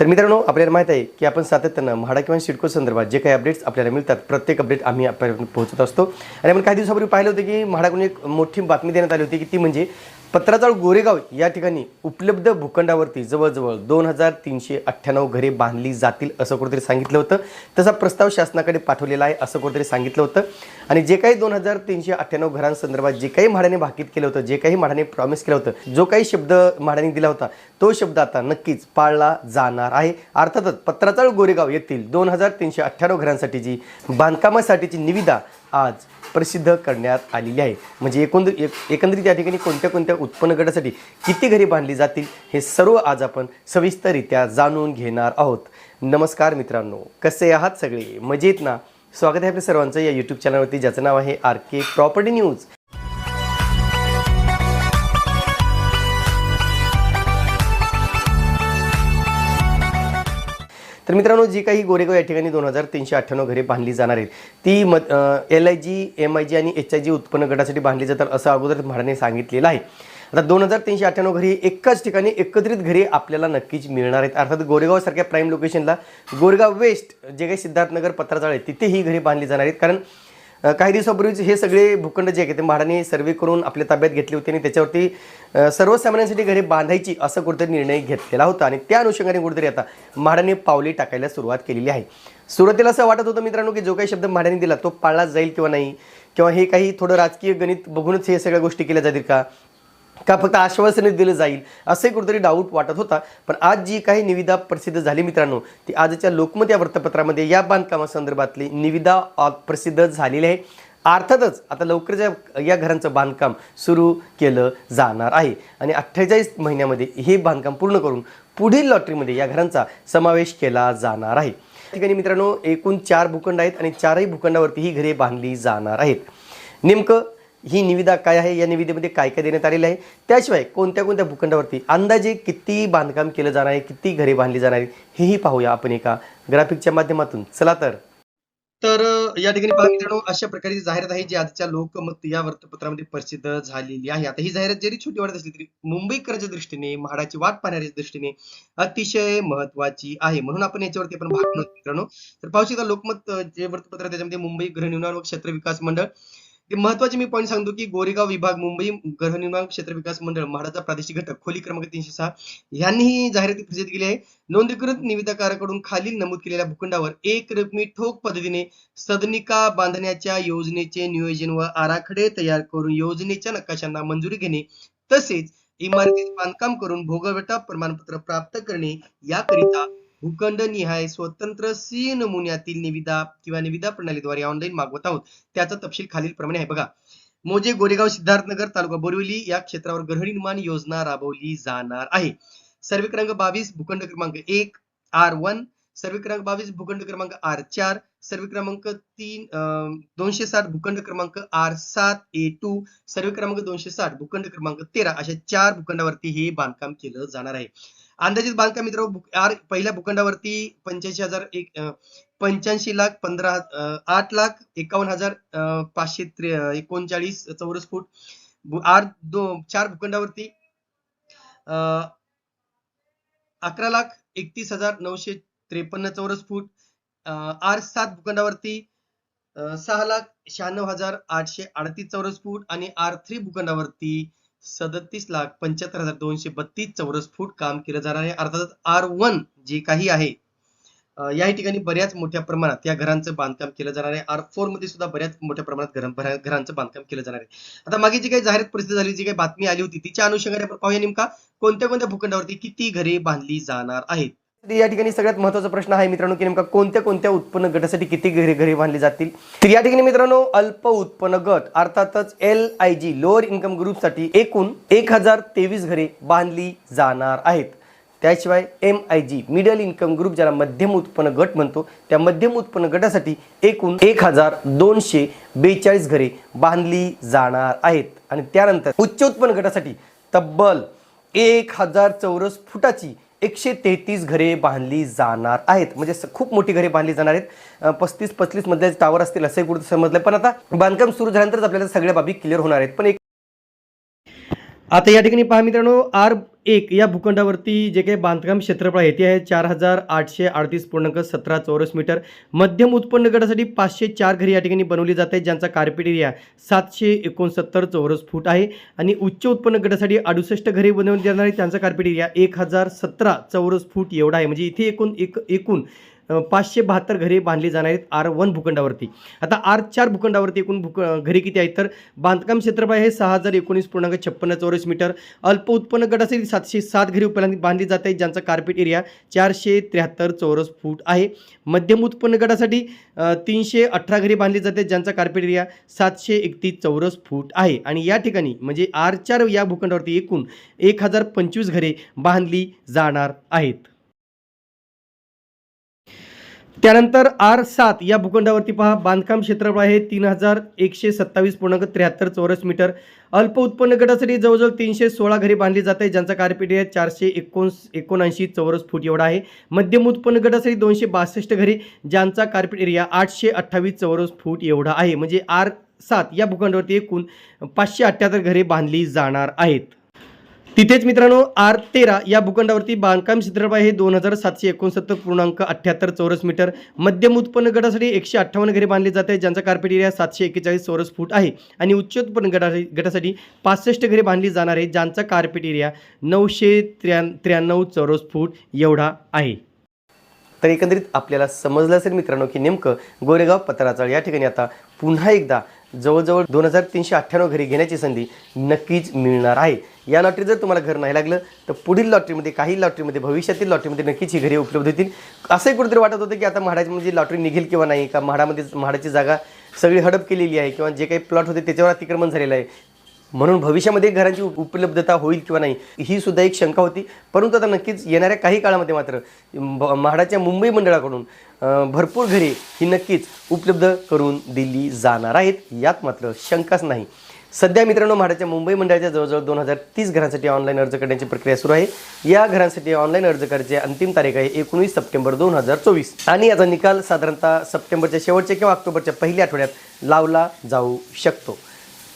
तर मित्रांनो आपल्याला माहीत आहे की आपण सातत्यानं म्हाडा किंवा सिडको संदर्भात जे काही अपडेट्स आपल्याला मिळतात प्रत्येक अपडेट आम्ही आपल्यापर्यंत पोहोचत असतो. आणि आपण काही दिवसापूर्वी पाहिलं होतं की म्हाडाकडून एक मोठी बातमी देण्यात आली होती की ती म्हणजे पत्राचाळ गोरेगाव या ठिकाणी उपलब्ध भूखंडावरती जवळजवळ दोन हजार तीनशे अठ्ठ्याण्णव घरे बांधली जातील असं कुठेतरी सांगितलं होतं. तसा प्रस्ताव शासनाकडे पाठवलेला आहे असं कुठेतरी सांगितलं होतं. आणि जे काही दोन हजार तीनशे अठ्ठ्याण्णव घरांसंदर्भात जे काही म्हाडाने भाकीत केलं होतं जे काही म्हाडाने प्रॉमिस केलं होतं जो काही शब्द म्हाडाने दिला होता तो शब्द आता नक्कीच पाळला जाणार आहे. अर्थातच पत्राचाळ गोरेगाव येथील दोन हजार तीनशे अठ्ठ्याण्णव घरांसाठीची बांधकामासाठीची निविदा आज प्रसिद्ध करण्यात आलेली आहे. म्हणजे एकंदर एक- एकंदरीत या ठिकाणी कोणत्या कोणत्या उत्पन्न गटासाठी किती घरी बांधली जातील हे सर्व आज आपण सविस्तररित्या जाणून घेणार आहोत. नमस्कार मित्रांनो कसे आहात सगळे? मजेत ना? स्वागत आहे आपल्या सर्वांचं या यूट्यूब चॅनलवरती ज्याचं नाव आहे आर के प्रॉपर्टी न्यूज. तर मित्रांनो जी काही गोरेगाव या ठिकाणी दोन हजार तीनशे अठ्ठ्याण्णव घरे बांधली जाणार आहेत ती म L I G M I G आणि एच आय जी उत्पन्न गटासाठी बांधली जातात असं अगोदर म्हाडाने सांगितलेलं आहे. आता दोन हजार तीनशे अठ्ठ्याण्णव घरी एकाच ठिकाणी एकत्रित घरे आपल्याला नक्कीच मिळणार आहेत. अर्थात गोरेगावसारख्या प्राईम लोकेशनला गोरेगाव वेस्ट जे काही सिद्धार्थनगर पत्राचाळ आहे तिथे ही घरे बांधली जाणार आहेत. कारण काही दिवसापूर्वीच हे सगळे भूखंड जे आहे ते म्हाडाने सर्वे करून आपल्या ताब्यात घेतले होते आणि त्याच्यावरती सर्वसामान्यांसाठी घरे बांधायची असं कुठेतरी निर्णय घेतलेला होता. आणि त्या अनुषंगाने कुठेतरी आता म्हाडाने पावले टाकायला सुरुवात केलेली आहे. सुरुवातीला असं वाटत होतं मित्रांनो की जो काही शब्द म्हाडाने दिला तो पाळला जाईल किंवा नाही? किंवा हे काही थोडं राजकीय गणित बघूनच हे सगळ्या गोष्टी केल्या जातील का? का फक्त आश्वासने दिलं जाईल? असे कुठेतरी डाऊट वाटत होता. पण आज जी काही निविदा प्रसिद्ध झाली मित्रांनो ती आजच्या लोकमत या वृत्तपत्रामध्ये या बांधकामासंदर्भातली निविदा प्रसिद्ध झालेली आहे. अर्थातच आता लवकरच या- घरांचं बांधकाम सुरू केलं जाणार आहे. आणि अठ्ठेचाळीस महिन्यामध्ये हे बांधकाम पूर्ण करून पुढील लॉटरीमध्ये या घरांचा समावेश केला जाणार आहे. ठिकाणी मित्रांनो एकूण चार भूखंड आहेत आणि चारही भूखंडावरती ही घरे बांधली जाणार आहेत. नेमकं ही निविदा काय आहे? या निविदेमध्ये काय काय देण्यात आलेलं आहे? त्याशिवाय कोणत्या कोणत्या भूखंडावरती अंदाजे किती बांधकाम केलं जाणार आहे? किती घरे बांधली जाणार आहेत हेही पाहूया आपण एका ग्राफिकच्या माध्यमातून. चला तर. तर या ठिकाणी पहा मित्रांनो अशा प्रकारची जाहिरात आहे जी आजच्या लोकमत या वृत्तपत्रामध्ये प्रसिद्ध झालेली आहे. आता ही जाहिरात जरी छोटी वाटत असली तरी मुंबईकरांच्या दृष्टीने म्हाडाची वाट पाहण्याच्या दृष्टीने अतिशय महत्वाची आहे. म्हणून आपण याच्यावरती आपण भाग मित्रांनो तर पाहू शकता लोकमत जे वृत्तपत्र त्याच्यामध्ये मुंबई गृहनिर्माण व क्षेत्र विकास मंडळ ते महत्त्वाचे मी पॉईंट सांगतो की गोरेगाव विभाग मुंबई गृहनिर्माण क्षेत्र विकास मंडळ म्हाडाचा प्रादेशिक घटक खोली क्रमांक तीनशे सहा यांनी ही जाहिराती प्रसिद्ध केली आहे. नोंदणीकृत निविदाकाराकडून खालील नमूद केलेल्या भूखंडावर एक रकमी ठोक पद्धतीने सदनिका बांधण्याच्या योजनेचे नियोजन व आराखडे तयार करून योजनेच्या नकाशांना मंजुरी घेणे तसेच इमारतीत बांधकाम करून भोगवटा प्रमाणपत्र प्राप्त करणे याकरिता भूखंड निहाय स्वतंत्र सी नमुन्यातील निविदा किंवा निविदा प्रणालीद्वारे ऑनलाईन मागवत आहोत. त्याचा तपशील खालील प्रमाणे आहे. बघा मोजे गोरेगाव सिद्धार्थनगर तालुका बोरिवली या क्षेत्रावर गृहनिर्माण योजना राबवली जाणार आहे. सर्वे क्रमांक बावीस भूखंड क्रमांक एक आर वन सर्वे क्रमांक बावीस भूखंड क्रमांक आर चार सर्वे क्रमांक तीन अं, दोनशे साठ भूखंड क्रमांक आर सात ए टू सर्वे क्रमांक दोनशे साठ भूखंड क्रमांक तेरा अशा चार भूखंडावरती हे बांधकाम केलं जाणार आहे. अंदाजित बांधकाम मित्र पहिल्या भूखंडावरती पंच्याऐंशी हजार एक पंच्याऐंशी लाख पंधरा आठ लाख एकावन्न हजार पाचशे एकोणचाळीस चौरस फूट आर दो चार भूखंडावरती अं, अकरा लाख एकतीस हजार नऊशे त्रेपन्न चौरस फूट अं, आर सात भूखंडावरती सहा लाख शहाण्णव हजार आठशे अडतीस चौरस फूट आणि आर थ्री भूखंडावरती सदतीस लाख पंच्याहत्तर हजार दोनशे बत्तीस चौरस फूट काम केलं जाणार आहे. अर्थातच आर वन जे काही आहे या ठिकाणी बऱ्याच मोठ्या प्रमाणात या घरांचं बांधकाम केलं जाणार आहे. आर फोरमध्ये सुद्धा बऱ्याच मोठ्या प्रमाणात घरांचं बांधकाम केलं जाणार आहे. आता मागे जी काही जाहिरात प्रसिद्ध झाली जी काही बातमी आली होती तिच्या अनुषंगाने आपण पाहूया नेमका कोणत्या कोणत्या भूखंडावरती किती घरे बांधली जाणार आहेत. या ठिकाणी सगळ्यात महत्त्वाचा प्रश्न आहे मित्रांनो की नेमका कोणत्या कोणत्या उत्पन्न गटासाठी किती घरे घरे बांधली जातील? तर या ठिकाणी मित्रांनो अल्प उत्पन्न गट अर्थातच L I G lower income ग्रुपसाठी एकूण एक हजार तेवीस घरे बांधली जाणार आहेत. त्याशिवाय M I G middle income group ज्याला मध्यम उत्पन्न गट म्हणतो त्या मध्यम उत्पन्न गटासाठी एकूण एक हजार दोनशे बेचाळीस घरे बांधली जाणार आहेत. आणि त्यानंतर उच्च उत्पन्न गटासाठी तब्बल एक हजार चौरस फुटाची एकशे तेहतीस घरे बांधली जाणार आहेत. म्हणजे खूप मोठी घरे बांधली जाणार आहेत. पस्तीस पस्तीस मधल्या टावर असतील असंही कुठं समजलं पण आता बांधकाम सुरू झाल्यानंतरच आपल्याला सगळ्या बाबी क्लिअर होणार आहेत. पण एक आता या ठिकाणी पहा मित्रांनो आर एक या भूखंडावरती जे काही बांधकाम क्षेत्रफळ आहे ते आहे चार हजार आठशे अडतीस पूर्णांक सतरा चौरस मीटर. मध्यम उत्पन्न गटासाठी पाचशे चार घरी या ठिकाणी बनवली जात आहेत ज्यांचा कार्पेट एरिया सातशे एकोणसत्तर चौरस फूट आहे. आणि उच्च उत्पन्न गटासाठी अडुसष्ट घरे बनवली जाणार आहेत त्यांचा कार्पेट एरिया एक हजार सतरा चौरस फूट एवढा आहे. म्हणजे इथे एकूण एक एकूण पाचशे बहात्तर घरे बांधली जाणार आहेत आर वन भूखंडावरती. आता आर चार भूखंडावरती एकूण भूक घरे किती आहेत? तर बांधकाम क्षेत्रफळ आहे सहा हजार एकोणीस पूर्णांक छप्पन्न चौरस मीटर. अल्प उत्पन्न गटासाठी सातशे सात घरे उपलब्ध बांधली जात आहेत ज्यांचा कार्पेट एरिया चारशे त्र्याहत्तर चौरस फूट आहे. मध्यम उत्पन्न गटासाठी तीनशे अठरा घरे बांधली जाते ज्यांचा कार्पेट एरिया सातशे एकतीस चौरस फूट आहे. आणि या ठिकाणी म्हणजे आर चार या भूखंडावरती एकूण एक हजार पंचवीस घरे बांधली जाणार आहेत. त्यानंतर आर सात या भूखंडावरती पहा बांधकाम क्षेत्रफळ आहे तीन हजार एकशे सत्तावीस पूर्णांक त्र्याहत्तर चौरस मीटर. अल्प उत्पन्न गटासाठी जवळजवळ तीनशे सोळा घरे बांधली जात आहे ज्यांचा कार्पेट एरिया चारशे एकोण एकोणऐंशी चौरस फूट एवढा आहे. मध्यम उत्पन्न गटासाठी दोनशे बासष्ट घरे ज्यांचा कार्पेट एरिया आठशे अठ्ठावीस चौरस फूट एवढा आहे. म्हणजे आर सात या भूखंडावरती एकूण पाचशे अठ्ठ्याहत्तर घरे बांधली जाणार आहेत. तिथेच मित्रांनो आर तेरा या भूखंडावरती बांधकाम क्षेत्रफळ आहे दोन हजार सातशे एकोणसत्तर पूर्णांक अठ्ठ्याहत्तर चौरस मीटर मध्यम उत्पन्न गटासाठी एकशे अठ्ठावन्न घरे बांधली आहेत ज्यांचा कार्पेट एरिया सातशे एक्केचाळीस चौरस फूट आहे. आणि उच्च उत्पन्न गटासाठी गटासाठी पासष्ट घरे बांधली जाणार आहे ज्यांचा कार्पेट एरिया नऊशे त्र्या त्र्याण्णव चौरस फूट एवढा आहे. तर एकंदरीत आपल्याला समजलं असेल मित्रांनो की नेमकं गोरेगाव पत्राचाळ या ठिकाणी आता पुन्हा एकदा जवळजवळ दोन हजार तीनशे अठ्ठ्याण्णव घरी घेण्याची संधी नक्कीच मिळणार आहे. या लॉटरी जर तुम्हाला घर नाही लागलं तर पुढील लॉटरीमध्ये काही लॉटरीमध्ये भविष्यातील लॉटरीमध्ये नक्कीच ही घरे उपलब्ध होतील. असंही कुठेतरी वाटत होतं की आता म्हाडाची म्हणजे लॉटरी निघेल किंवा नाही का म्हाडामध्ये म्हाडाची जागा सगळी हडप केलेली आहे किंवा जे काही प्लॉट होते त्याच्यावर अतिक्रमण झालेलं आहे. म्हणून भविष्यामध्ये घरांची उपलब्धता होईल किंवा नाही ही सुद्धा एक शंका होती. परंतु आता नक्कीच येणाऱ्या काही काळामध्ये मात्र म्हाडाच्या मुंबई मंडळाकडून भरपूर घरे ही नक्कीच उपलब्ध करून दिली जाणार आहेत. यात मात्र शंकाच नाही. सध्या मित्रांनो म्हाडाच्या मुंबई मंडळाच्या जवळजवळ दोन हजार तीस घरांसाठी ऑनलाईन अर्ज करण्याची प्रक्रिया सुरू आहे. या घरांसाठी ऑनलाईन अर्ज करायची अंतिम तारीख आहे एकोणीस सप्टेंबर दोन हजार चोवीस. आणि याचा निकाल साधारणतः सप्टेंबरच्या शेवटच्या किंवा ऑक्टोबरच्या पहिल्या आठवड्यात लावला जाऊ शकतो.